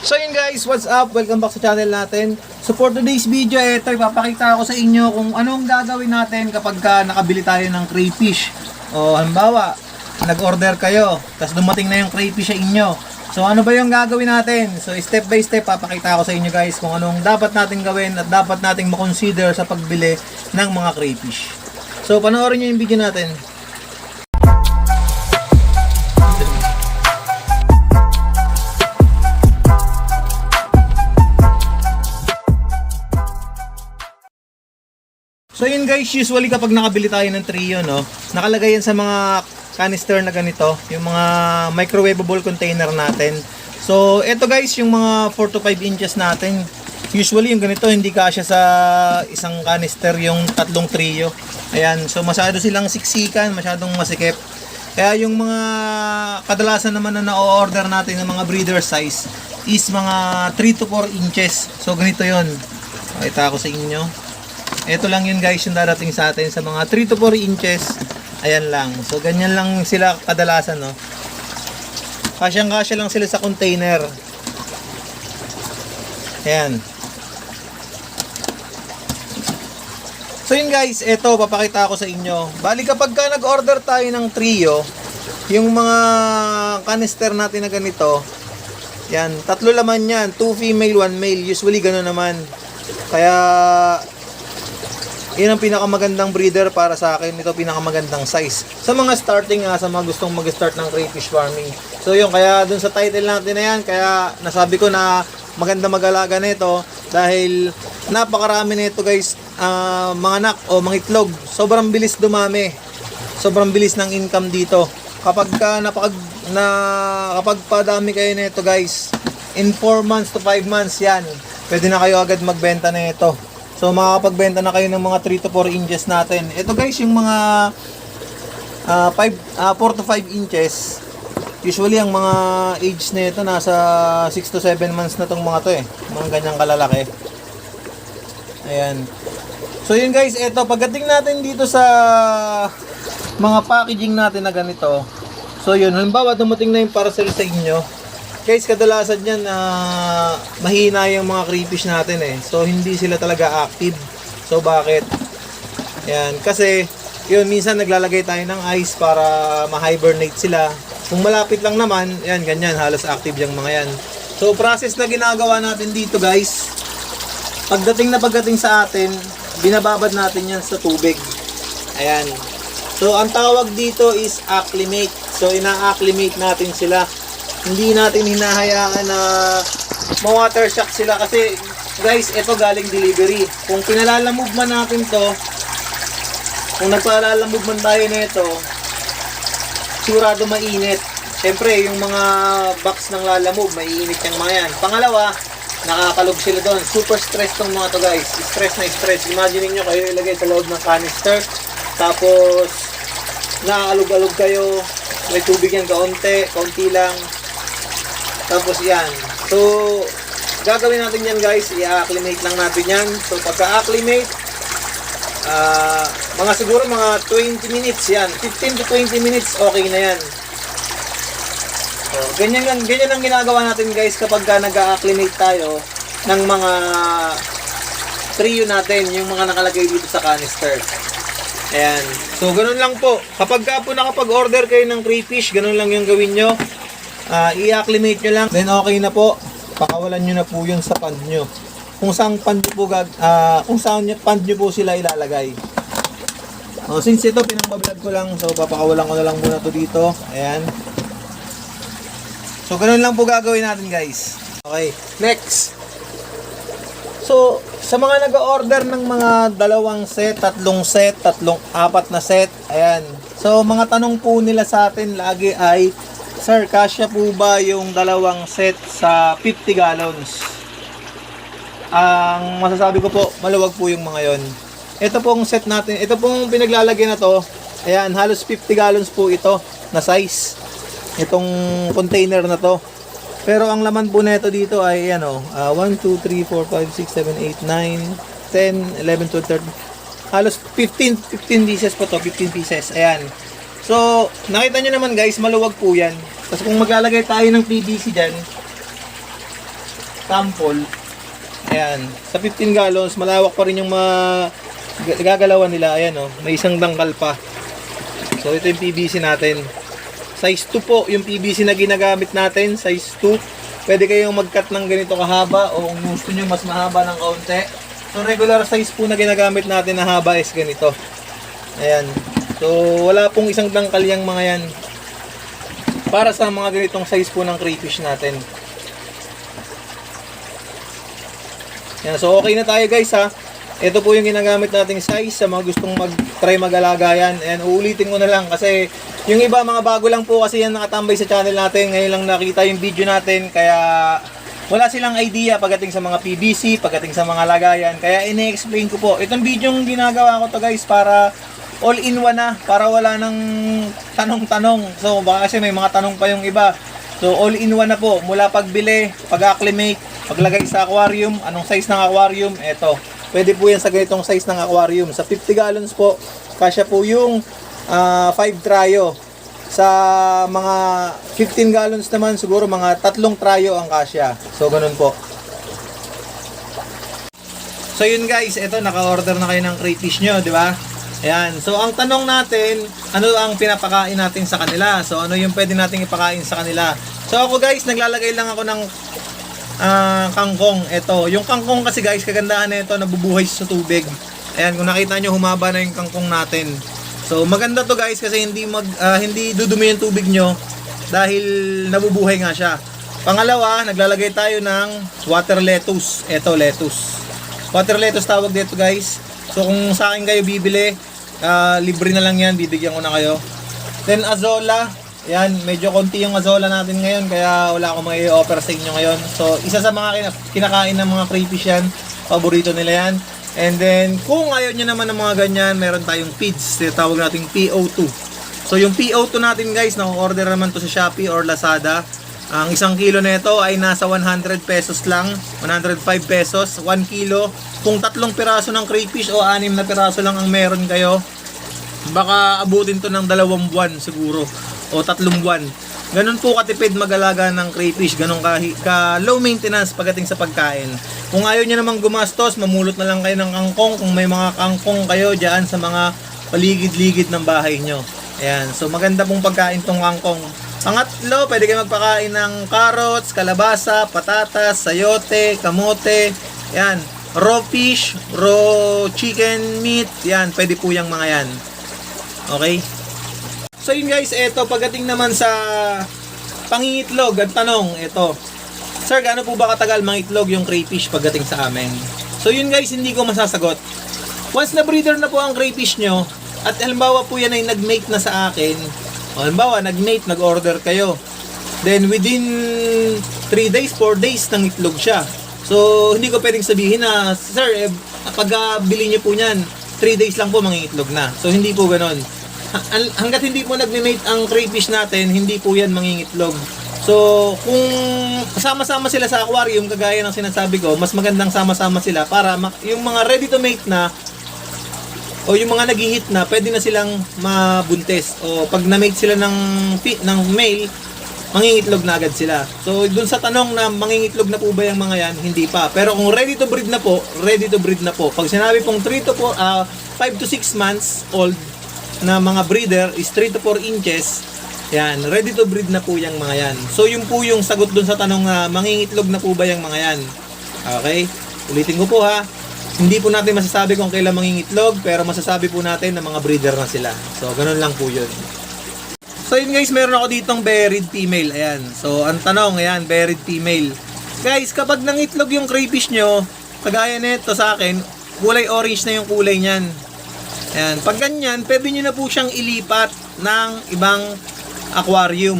So yun guys, what's up? Welcome back sa channel natin. So for today's video, ito ipapakita ko sa inyo kung anong gagawin natin kapag ka nakabili tayo ng crayfish. O halimbawa, nag-order kayo, tapos dumating na yung crayfish sa inyo. So ano ba yung gagawin natin? So step by step, papakita ko sa inyo guys kung anong dapat natin gawin at dapat nating makonsider sa pagbili ng mga crayfish. So panoorin nyo yung video natin. So yun guys, usually kapag nakabili tayo ng trio, no, nakalagay yan sa mga canister na ganito, yung mga microwavable container natin. So ito guys, yung mga 4 to 5 inches natin. Usually yung ganito, hindi kasya sa isang canister yung tatlong trio. Ayan, so masyado silang siksikan, masyadong masikip. Kaya yung mga kadalasan naman na na-order natin ng mga breeder size is mga 3 to 4 inches. So ganito yon. Pakita ko sa inyo. Ito lang yun guys yung darating sa atin sa mga 3 to 4 inches. Ayan lang. So ganyan lang sila kadalasan no. Kasyang kasya lang sila sa container. Ayan. So yun guys, ito papakita ko sa inyo. Bali kapag ka nag-order tayo ng trio, yung mga canister natin na ganito, yan, tatlo laman yan, 2 female, 1 male. Usually gano'n naman. Kaya yun ang pinakamagandang breeder para sa akin. Ito pinakamagandang size. Sa mga starting nga, sa mga gustong mag-start ng crayfish farming. So yun, kaya dun sa title natin na yan, kaya nasabi ko na maganda mag-alaga nito dahil napakarami nito guys, ah, mga anak o mga itlog. Sobrang bilis dumami. Sobrang bilis ng income dito. Kapag ka napakag na kapag padami kayo nito guys, in 4 months to 5 months yan, pwede na kayo agad magbenta na ito. So makakapagbenta na kayo ng mga 3 to 4 inches natin. Ito guys yung mga ah, 5 ah, 4 to 5 inches. Usually ang mga age na ito nasa 6 to 7 months na tong mga to eh. Mga ganyang kalalaki. Ayan. So yun guys, ito pagdating natin dito sa mga packaging natin na ganito. So yun, halimbawa dumating na yung parcel sa inyo. Guys, kadalasan yan na mahina yung mga crayfish natin eh. So hindi sila talaga active. So bakit? Yan, kasi yun minsan naglalagay tayo ng ice para ma-hibernate sila. Kung malapit lang naman, yan ganyan, halos active yung mga yan. So process na ginagawa natin dito guys, pagdating na pagdating sa atin, binababad natin yan sa tubig. Ayan. So, ang tawag dito is acclimate. So, ina-acclimate natin sila. Hindi natin hinahayaan na ma-water shock sila kasi guys, ito galing delivery. Kung pinalalamove man natin to, kung nagpalalamove man tayo nito, sigurado mainit. Siyempre, yung mga box ng lalamove, maiinit yung mga yan. Pangalawa, nakakalog sila doon. Super stress tong mga to guys. Stress na stress. Imagine niyo kayo ilagay sa loob ng canister. Tapos, nakakalog-alog kayo. May tubig yan kaunti, kaunti lang. Tapos yan. So, gagawin natin yan guys. I-acclimate lang natin yan. So, pagka-acclimate, ah, mga siguro mga 20 minutes yan. 15 to 20 minutes, okay na yan. So, ganyan, lang- ganyan ang ginagawa natin guys kapag ka nag-acclimate tayo ng mga trio natin, yung mga nakalagay dito sa canister. Ayan. So, ganun lang po. Kapag ka po nakapag-order kayo ng crayfish, ganun lang yung gawin nyo. Ah, i-acclimate nyo lang. Then, okay na po. Pakawalan nyo na po yun sa pond nyo. Kung saan pond nyo po, ah, kung saan pond nyo po sila ilalagay. Oh, since ito, pinangbablog ko lang. So, papakawalan ko na lang muna to dito. Ayan. So, ganun lang po gagawin natin, guys. Okay. Next. So, sa mga nag-order ng mga dalawang set, tatlong set, tatlong apat na set, ayan. So, mga tanong po nila sa atin lagi ay, Sir, kasya po ba yung dalawang set sa 50 gallons? Ang masasabi ko po, maluwag po yung mga yon. Ito pong set natin, ito pong pinaglalagay na to, ayan, halos 50 gallons po ito na size. Itong container na to. Pero ang laman po nito dito ay ano, ah, 1, 2, 3, 4, 5, 6, 7, 8, 9, 10, 11, 12, 13. Halos 15, 15 pieces po to, 15 pieces. Ayan. So, nakita nyo naman guys, maluwag po yan. Tapos kung maglalagay tayo ng PVC dyan, sample. Ayan. Sa 15 gallons, malawak pa rin yung mga g- gagalawan nila. Ayan oh, may isang dangkal pa. So ito yung PVC natin. Size 2 po yung PVC na ginagamit natin, size 2. Pwede kayong mag-cut ng ganito kahaba o kung gusto nyo mas mahaba ng kaunti. So regular size po na ginagamit natin na haba is ganito. Ayan. So wala pong isang dangkal yung mga yan. Para sa mga ganitong size po ng crayfish natin. Yan, so okay na tayo guys ha. Ito po yung ginagamit nating size sa mga gustong mag-try mag-alaga yan. And uulitin ko na lang kasi yung iba mga bago lang po kasi yan nakatambay sa channel natin. Ngayon lang nakita yung video natin kaya wala silang idea pagdating sa mga PVC, pagdating sa mga lagayan. Kaya ini-explain ko po. Itong video yung ginagawa ko to guys para all-in-one na. Para wala nang tanong-tanong. So baka kasi may mga tanong pa yung iba. So all-in-one na po. Mula pagbili, pag-acclimate, paglagay sa aquarium, anong size ng aquarium, eto. Pwede po yan sa ganitong size ng aquarium. Sa 50 gallons po, kasya po yung ah, 5 tryo. Sa mga 15 gallons naman, siguro mga tatlong tryo ang kasya. So, ganun po. So yun guys, ito naka-order na kayo ng crayfish nyo, di ba? Ayan. So ang tanong natin, ano ang pinapakain natin sa kanila? So ano yung pwede nating ipakain sa kanila? So ako guys, naglalagay lang ako ng ah, kangkong. Ito, yung kangkong kasi guys, kagandahan nito nabubuhay sa tubig. Ayan, kung nakita nyo, humaba na yung kangkong natin. So maganda to guys kasi hindi mag ah, hindi dudumi yung tubig nyo dahil nabubuhay nga siya. Pangalawa, naglalagay tayo ng water lettuce. Ito, lettuce. Water lettuce tawag dito guys. So kung sa akin kayo bibili, ah, libre na lang yan, bibigyan ko na kayo. Then azola, yan, medyo konti yung azola natin ngayon kaya wala akong may offer sa inyo ngayon. So isa sa mga kina- kinakain ng mga crayfish yan, paborito nila yan. And then kung ayaw nyo naman ng mga ganyan, meron tayong feeds, tawag nating PO2. So yung PO2 natin guys, na-order naman to sa Shopee or Lazada. Ang isang kilo nito ay nasa 100 pesos lang, 105 pesos, 1 kilo. Kung tatlong piraso ng crayfish o anim na piraso lang ang meron kayo, baka abutin to ng dalawang buwan siguro o tatlong buwan. Ganun po katipid mag-alaga ng crayfish, ganun ka, ka low maintenance pagdating sa pagkain. Kung ayaw nyo namang gumastos, mamulot na lang kayo ng kangkong kung may mga kangkong kayo dyan sa mga paligid-ligid ng bahay nyo. Ayan, so maganda pong pagkain tong kangkong. Pangatlo, pwede kayo magpakain ng carrots, kalabasa, patatas, sayote, kamote, yan, raw fish, raw chicken meat, yan, pwede po yung mga yan. Okay? So yun guys, eto pagdating naman sa pangingitlog, ang tanong, eto. Sir, gaano po ba katagal mangitlog yung crayfish pagdating sa amin? So yun guys, hindi ko masasagot. Once na breeder na po ang crayfish nyo, at halimbawa po yan ay nag-mate na sa akin, o halimbawa nag-mate, nag-order kayo, then within 3 days, 4 days, nang itlog siya. So, hindi ko pwedeng sabihin na, Sir, eh, pag ah, bili nyo po niyan, 3 days lang po mangingitlog na. So, hindi po ganon. Ha- hang- hanggat hindi po nagme-mate ang crayfish natin, hindi po yan mangingitlog. So, kung sama-sama sila sa aquarium, kagaya ng sinasabi ko, mas magandang sama-sama sila para yung mga ready to mate na, o yung mga nag-hit na, pwede na silang mabuntis. O pag na-mate sila ng, ng male, mangingitlog na agad sila. So, dun sa tanong na mangingitlog na po ba yung mga yan, hindi pa. Pero kung ready to breed na po, ready to breed na po. Pag sinabi pong 3 to 4, ah 5 to 6 months old na mga breeder is 3 to 4 inches, yan, ready to breed na po yung mga yan. So, yun po yung sagot dun sa tanong na mangingitlog na po ba yung mga yan. Okay? Ulitin ko po ha. Hindi po natin masasabi kung kailan mangingitlog, pero masasabi po natin na mga breeder na sila. So, ganun lang po yun. So yun guys, meron ako ditong buried female. Ayan. So ang tanong, ayan, buried female. Guys, kapag nangitlog yung crayfish nyo, kagaya nito sa akin, kulay orange na yung kulay niyan. Ayan. Pag ganyan, pwede nyo na po siyang ilipat ng ibang aquarium.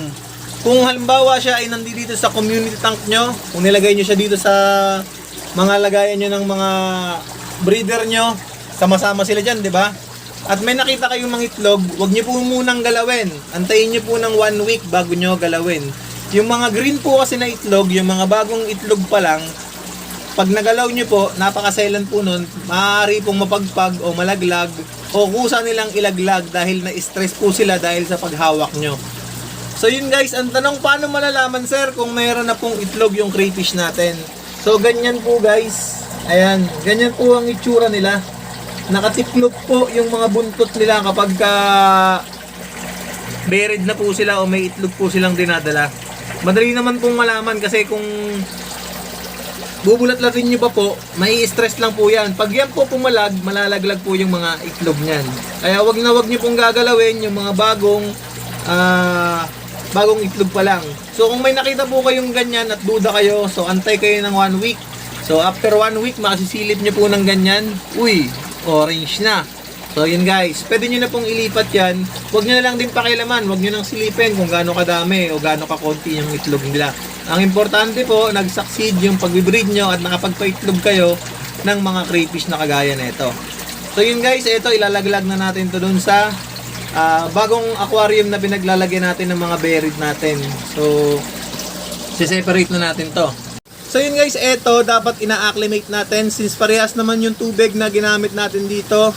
Kung halimbawa siya ay nandito sa community tank nyo, kung nilagay nyo siya dito sa mga lagayan nyo ng mga breeder nyo, sama-sama sila dyan, di ba? At may nakita kayong mga itlog, huwag nyo po munang galawin. Antayin nyo po ng one week bago nyo galawin. Yung mga green po kasi na itlog, yung mga bagong itlog pa lang, pag nagalaw nyo po, napakasailan po nun, maaari pong mapagpag o malaglag o kusa nilang ilaglag dahil na-stress po sila dahil sa paghawak nyo. So yun guys, ang tanong paano malalaman sir kung mayroon na pong itlog yung crayfish natin? So, ganyan po guys. Ayan, ganyan po ang itsura nila. Nakatiklop po yung mga buntot nila kapag ka buried na po sila o may itlog po silang dinadala. Madali naman pong malaman kasi kung bubulat-latin nyo pa po, may stress lang po yan. Pag yan po pumalag, malalaglag po yung mga itlog niyan. Kaya wag na wag nyo pong gagalawin yung mga bagong ah, bagong itlog pa lang. So kung may nakita po kayong ganyan at duda kayo, so antay kayo ng one week. So after one week, makasisilip nyo po ng ganyan. Uy, orange na. So yun guys, pwede nyo na pong ilipat yan. Huwag nyo na lang din pakialaman, huwag nyo nang silipin kung gaano kadami o gaano kakonti yung itlog nila. Ang importante po, nag-succeed yung pag-breed nyo at nakapagpa-itlog kayo ng mga crayfish na kagaya nito. So yun guys, ito ilalaglag na natin to dun sa ah, bagong aquarium na pinaglalagyan natin ng mga buried natin. So, siseparate na natin to. So yun guys, ito dapat ina-acclimate natin since parehas naman yung tubig na ginamit natin dito.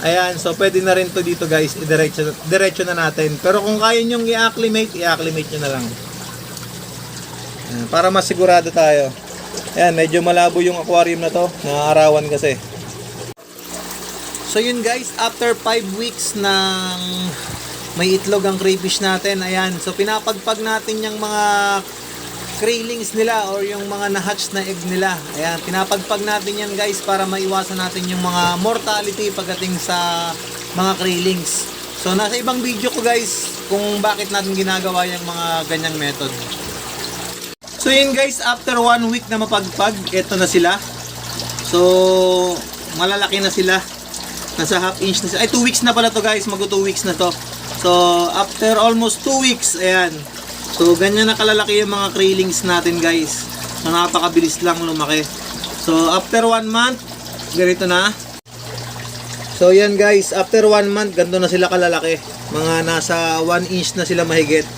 Ayan, so pwede na rin to dito guys, idiretso, diretso na natin. Pero kung kaya nyong i-acclimate, i-acclimate nyo na lang. Ayan, para masigurado tayo. Ayan, medyo malabo yung aquarium na to, naarawan kasi. So yun guys, after 5 weeks ng may itlog ang crayfish natin, ayan. So pinapagpag natin yung mga craylings nila or yung mga na-hatch na egg nila. Ayan, pinapagpag natin yan guys para maiwasan natin yung mga mortality pagdating sa mga craylings. So nasa ibang video ko guys kung bakit natin ginagawa yung mga ganyang method. So yun guys, after one week na mapagpag, eto na sila. So, malalaki na sila. Nasa half inch na sila. Ay, 2 weeks na pala to guys. Mag 2 weeks na to. So, after almost 2 weeks, ayan. So, ganyan na kalalaki yung mga craylings natin guys. So, lang lumaki. So, after 1 month, ganito na. So, yan guys. After 1 month, ganito na sila kalalaki. Mga nasa 1 inch na sila mahigit.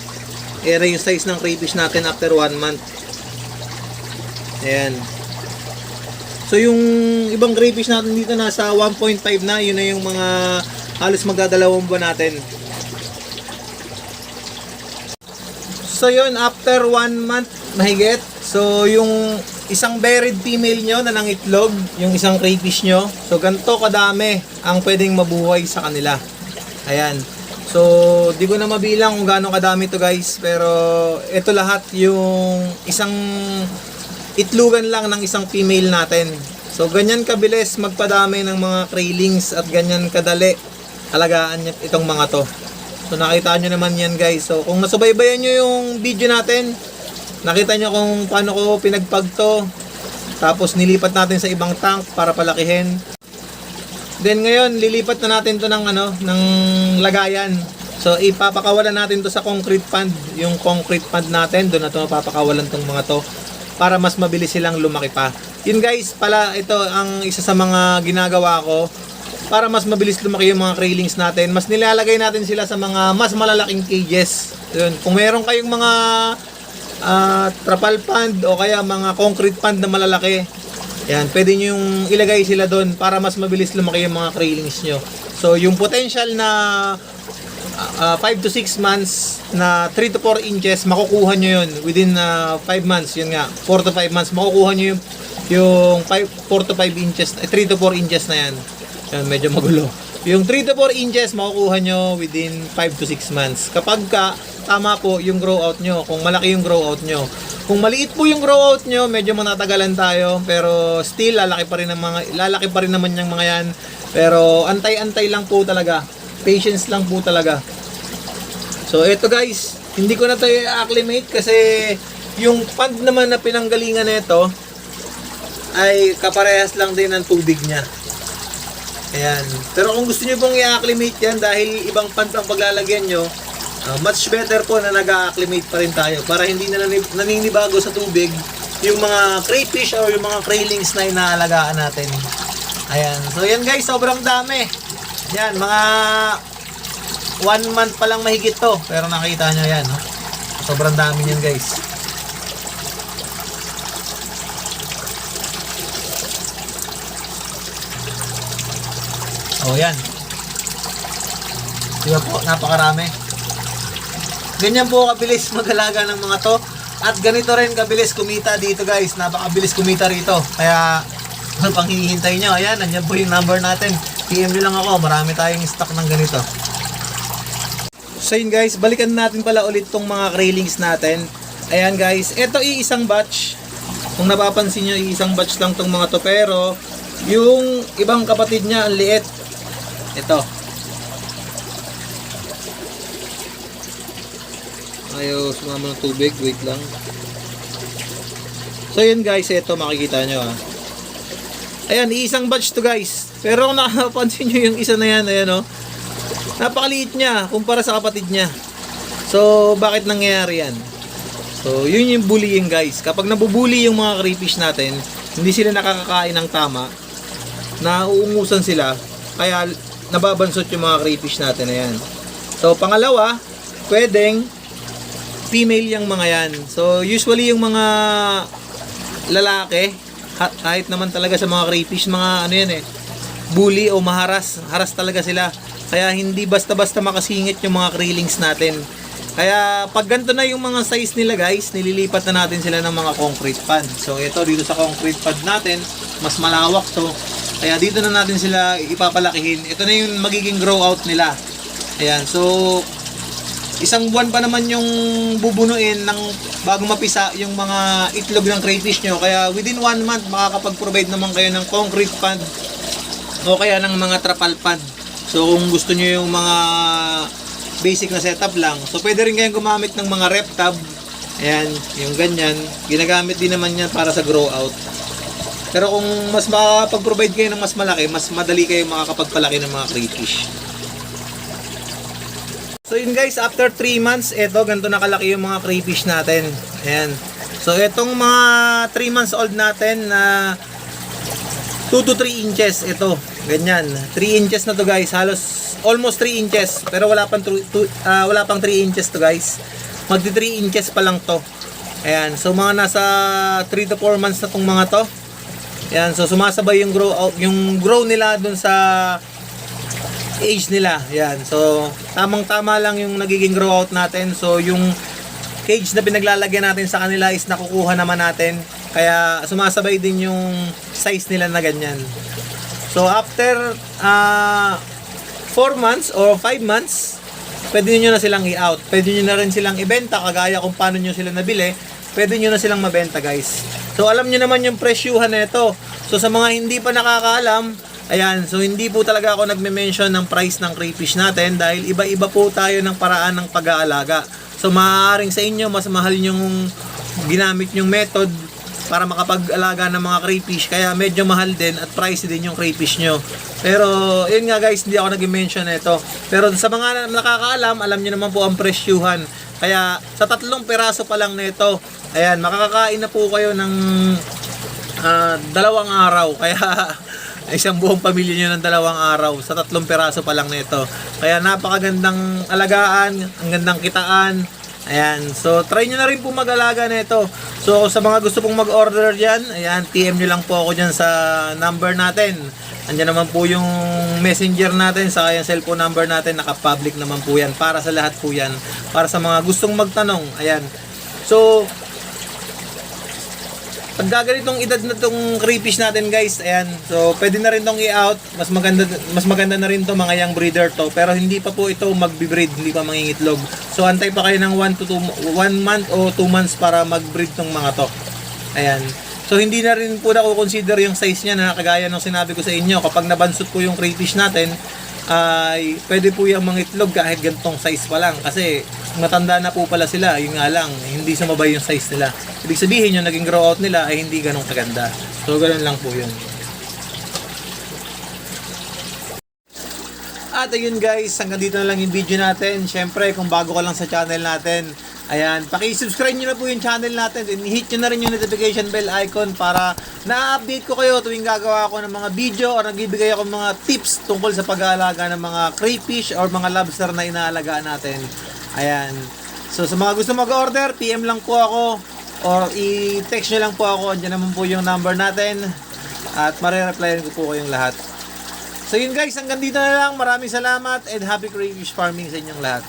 Era yung size ng crayfish natin after 1 month. Ayan. So yung ibang crayfish natin dito nasa 1.5 na, yun na yung mga halos magdadalawang buwan natin. So yun, after 1 month mahigit, so yung isang buried female nyo na nangitlog, yung isang crayfish nyo, so ganito kadami ang pwedeng mabuhay sa kanila. Ayan. So, di ko na mabilang kung gaano kadami to guys, pero ito lahat yung isang itlugan lang ng isang female natin. So, ganyan kabilis magpadami ng mga craylings at ganyan kadali alagaan itong mga to. So, nakita nyo naman yan guys. So, kung nasubaybayan nyo yung video natin, nakita nyo kung paano ko pinagpag to. Tapos, nilipat natin sa ibang tank para palakihin. Then ngayon, lilipat na natin to ng ano, ng lagayan. So ipapakawalan natin to sa concrete pond, yung concrete pond natin, doon na to mapapakawalan tong mga to para mas mabilis silang lumaki pa. Yun guys, pala ito ang isa sa mga ginagawa ko para mas mabilis lumaki yung mga craylings natin. Mas nilalagay natin sila sa mga mas malalaking cages. Yun, kung meron kayong mga ah, trapal pond o kaya mga concrete pond na malalaki, yan, pwede nyo yung ilagay sila doon para mas mabilis lumaki yung mga craylings nyo. So, yung potential na 5 to 6 months na 3 to 4 inches, makukuha nyo yun within 5 months. Yun nga, 4 to 5 months, makukuha nyo yung, yung 5, 4 to 5 inches, eh, 3 to 4 inches na yan. Yan, medyo magulo. Yung 3 to 4 inches, makukuha nyo within 5 to 6 months. Kapag ka, tama po yung grow out nyo, kung malaki yung grow out nyo. Kung maliit po yung grow out nyo, medyo matatagalan tayo, pero still, lalaki pa rin ng mga, lalaki pa rin naman yung mga yan. Pero, antay-antay lang po talaga. Patience lang po talaga. So, eto guys, hindi ko na tayo acclimate kasi yung pond naman na pinanggalingan nito ay kaparehas lang din ng tubig niya. Ayan. Pero kung gusto niyo pong i-acclimate yan dahil ibang pond ang paglalagyan nyo, ah, much better po na nag-acclimate pa rin tayo para hindi na nani- naninibago sa tubig yung mga crayfish or yung mga craylings na inaalagaan natin. Ayan. So yan guys, sobrang dami. Yan, mga one month pa lang mahigit to. Pero nakita nyo yan, no? Sobrang dami yan guys. Oh, yan. Di ba po? Napakarami. Ganyan po kabilis mag-alaga ng mga to. At ganito rin kabilis kumita dito guys. Napakabilis kumita rito. Kaya ano pang hinihintay nyo? Ayan, nandiyan po yung number natin. PM lang ako. Marami tayong stock ng ganito. So yun guys, balikan natin pala ulit tong mga railings natin. Ayan guys, ito iisang batch. Kung napapansin nyo, iisang batch lang tong mga to. Pero, yung ibang kapatid niya, ang liit. Ito. Ayaw sumama ng tubig, wait lang. So yun guys, ito makikita nyo ah. Ayan, iisang batch to guys. Pero kung nakapansin nyo yung isa na yan, ayan oh. Napakaliit niya kumpara sa kapatid niya. So, bakit nangyayari yan? So, yun yung bullying guys. Kapag nabubuli yung mga crayfish natin, hindi sila nakakakain ng tama, nauungusan sila, kaya nababansot yung mga crayfish natin na yan. So, pangalawa, pwedeng female yung mga yan. So, usually yung mga lalaki, kahit naman talaga sa mga crayfish, mga ano yan eh, bully o maharas. Haras talaga sila. Kaya hindi basta-basta makasingit yung mga krillings natin. Kaya pag ganito na yung mga size nila guys, nililipat na natin sila ng mga concrete pad. So ito dito sa concrete pad natin, mas malawak to. Kaya dito na natin sila ipapalakihin. Ito na yung magiging grow out nila. Ayan, so isang buwan pa naman yung bubunuin ng bago mapisa yung mga itlog ng crayfish nyo. Kaya within one month makakapag-provide naman kayo ng concrete pad o kaya ng mga trapal pad. So kung gusto nyo yung mga basic na setup lang, so pwede rin kayong gumamit ng mga rep tab. Ayan, yung ganyan. Ginagamit din naman yan para sa grow out. Pero kung mas makapag-provide kayo ng mas malaki, mas madali kayo makakapagpalaki ng mga crayfish. So yun guys, after 3 months, eto ganito nakalaki yung mga crayfish natin. Ayan. So etong mga 3 months old natin na 2 to 3 inches ito. Ganyan. 3 inches na to guys. Halos almost 3 inches. Pero wala pang 2 ah, wala pang 3 inches to guys. Magti 3 inches pa lang to. Ayan. So mga nasa 3 to 4 months na tong mga to. Ayan. So sumasabay yung grow out, yung grow nila dun sa age nila. Yan. So, tamang-tama lang yung nagiging grow out natin. So, yung cage na pinaglalagyan natin sa kanila is nakukuha naman natin. Kaya, sumasabay din yung size nila na ganyan. So, after 4 months or 5 months, pwede nyo na silang i-out. Pwede nyo na rin silang ibenta kagaya kung paano nyo sila nabili. Pwede nyo na silang mabenta guys. So, alam nyo naman yung presyuhan na ito. So, sa mga hindi pa nakakaalam, Ayan, so hindi po talaga ako nagme-mention ng price ng crayfish natin dahil iba-iba po tayo ng paraan ng pag-aalaga. So maaaring sa inyo mas mahal yung ginamit yung method para makapag-alaga ng mga crayfish kaya medyo mahal din at pricey din yung crayfish nyo. Pero yun nga guys, hindi ako nag-mention nito. Pero sa mga nakakaalam, alam nyo naman po ang presyuhan. Kaya sa tatlong peraso pa lang nito, ayan, makakakain na po kayo ng ah, dalawang araw. Kaya isang buong pamilya nyo ng dalawang araw sa tatlong peraso pa lang nito. Kaya napakagandang alagaan, ang gandang kitaan. Ayan, so try nyo na rin po mag-alaga nito. So sa mga gusto pong mag-order dyan, ayan, PM nyo lang po ako dyan sa number natin. Andiyan naman po yung messenger natin sa yung cellphone number natin, naka-public naman po yan. Para sa lahat po yan. Para sa mga gustong magtanong, ayan. So, pag gaganitong edad na tong crayfish natin guys, ayan. So, pwede na rin tong i-out. Mas maganda mas maganda na rin to mga young breeder to. Pero hindi pa po ito magbi-breed, hindi pa mangingitlog. So, antay pa kayo ng 1 to 2 1 month o 2 months para mag-breed tong mga to. Ayan. So, hindi na rin po na consider yung size niya na kagaya ng sinabi ko sa inyo. Kapag nabansot po yung crayfish natin, ay pwede po yung mga itlog kahit gantong size pa lang. Kasi matanda na po pala sila yun nga lang hindi sumabay yung size nila. Ibig sabihin yung naging grow out nila ay hindi ganong kaganda. So ganun lang po yun. At ayun guys, hanggang dito na lang yung video natin. Syempre, kung bago ka lang sa channel natin, ayan, paki-subscribe nyo na po yung channel natin and hit nyo na rin yung notification bell icon para na-update ko kayo tuwing gagawa ako ng mga video o nagbibigay ako ng mga tips tungkol sa pag-aalaga ng mga crayfish or mga lobster na inaalagaan natin. Ayan. So sa mga gusto mag-order, PM lang po ako or i-text nyo lang po ako. Andiyan naman po yung number natin at marireplyan ko po kayong lahat. So yun guys, hanggang dito na lang. Maraming salamat and happy crayfish farming sa inyong lahat.